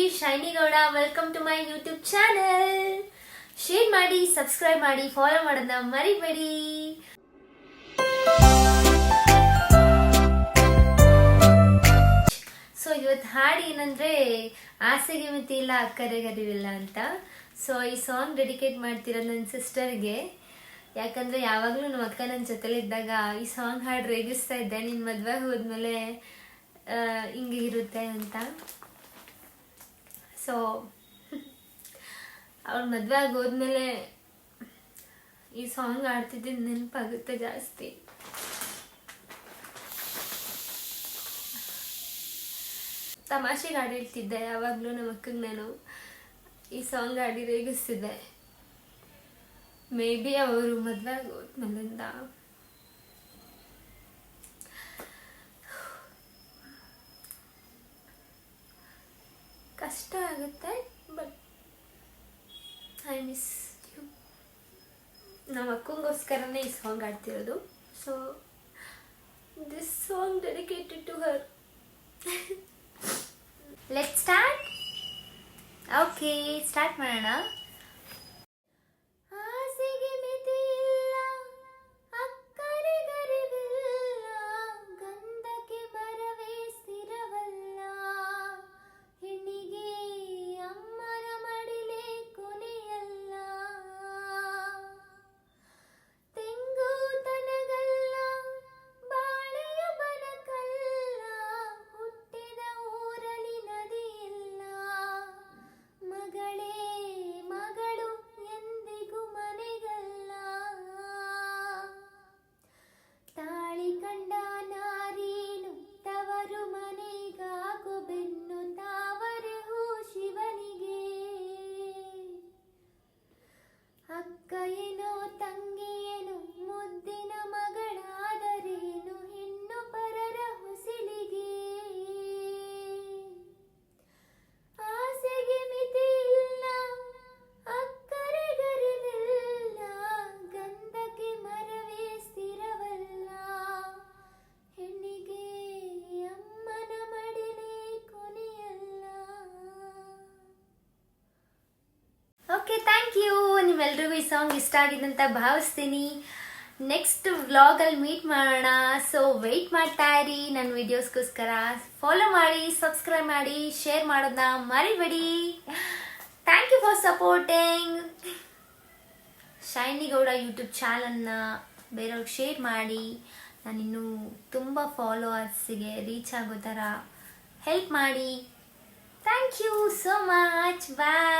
ಎಲ್ಲರಿಗೂ Shiny Gowda welcome to my YouTube channel share ಮಾಡಿ subscribe ಮಾಡಿ ಫಾಲೋ ಮಾಡೋದನ್ನ ಮರಿಬೇಡಿ. ಸೊ ಇವತ್ತು ಹಾಡು ಏನಂದ್ರೆ, ಆಸೆಗೆ ಮಿತಿ ಇಲ್ಲ ಅಕ್ಕರೆಗರಿವಿಲ್ಲ ಅಂತ. ಸೊ ಈ ಸಾಂಗ್ ಡೆಡಿಕೇಟ್ ಮಾಡ್ತಿರೋದು ನನ್ನ ಸಿಸ್ಟರ್ಗೆ ಯಾಕಂದ್ರೆ ಯಾವಾಗಲೂ ನಮ್ಮ ಅಕ್ಕ ನನ್ನ ಜೊತೆಲಿ ಇದ್ದಾಗ ಈ ಸಾಂಗ್ ಹಾಡು ರೇಗಿಸ್ತಾ ಇದ್ದೆ ನಿನ್ನ ಮದುವೆ ಹೋದ್ಮೇಲೆ ಹಿಂಗೆ ಇರುತ್ತೆ ಅಂತ. ಸೊ ಅವ್ರ ಮದುವೆ ಆಗೋದ್ಮೇಲೆ ಈ ಸಾಂಗ್ ಆಡ್ತಿದ್ದಿದ್ದು ನೆನಪಾಗುತ್ತೆ ಜಾಸ್ತಿ. ತಮಾಷೆಗೆ ಹಾಡು ಹೇಳ್ತಿದ್ದೆ ಯಾವಾಗಲೂ ನಮ್ಮ ಅಕ್ಕಗೆ ನಾನು. ಈ ಸಾಂಗ್ ಹಾಡಿ ರೇಗಿಸ್ತಿದ್ದೆ. ಮೇ ಬಿ ಅವರು ಮದುವೆ ಆಗೋದ್ಮೇಲಿಂದ ಆಗುತ್ತೆ ಬಟ್ ಐ ಮಿಸ್ ಯು ನಮ್ಮ ಅಕ್ಕಂಗೋಸ್ಕರನೇ ಈ song ಆಡ್ತಿರೋದು so this song dedicated to her let start okay start ಮಾಡೋಣ. ನಿಮ್ಮೆಲ್ರಿಗೂ ಈ ಸಾಂಗ್ ಇಷ್ಟ ಆಗಿದೆ ಅಂತ ಭಾವಿಸ್ತೀನಿ. ನೆಕ್ಸ್ಟ್ ವ್ಲಾಗಲ್ಲಿ ಮೀಟ್ ಮಾಡೋಣ. ಸೊ ವೆಯ್ಟ್ ಮಾಡ್ತಾ ಇರಿ. ನನ್ನ ವಿಡಿಯೋಸ್ಗೋಸ್ಕರ ಫಾಲೋ ಮಾಡಿ ಸಬ್ಸ್ಕ್ರೈಬ್ ಮಾಡಿ ಶೇರ್ ಮಾಡೋದನ್ನ ಮರಿಬೇಡಿ. Thank you for supporting Shiny Gowda YouTube ಚಾನಲ್ನ ಬೇರೆಯವ್ರಿಗೆ ಶೇರ್ ಮಾಡಿ. ನಾನಿನ್ನೂ ತುಂಬ ಫಾಲೋವರ್ಸಿಗೆ ರೀಚ್ ಆಗೋ ಥರ ಹೆಲ್ಪ್ ಮಾಡಿ. Thank you so much bye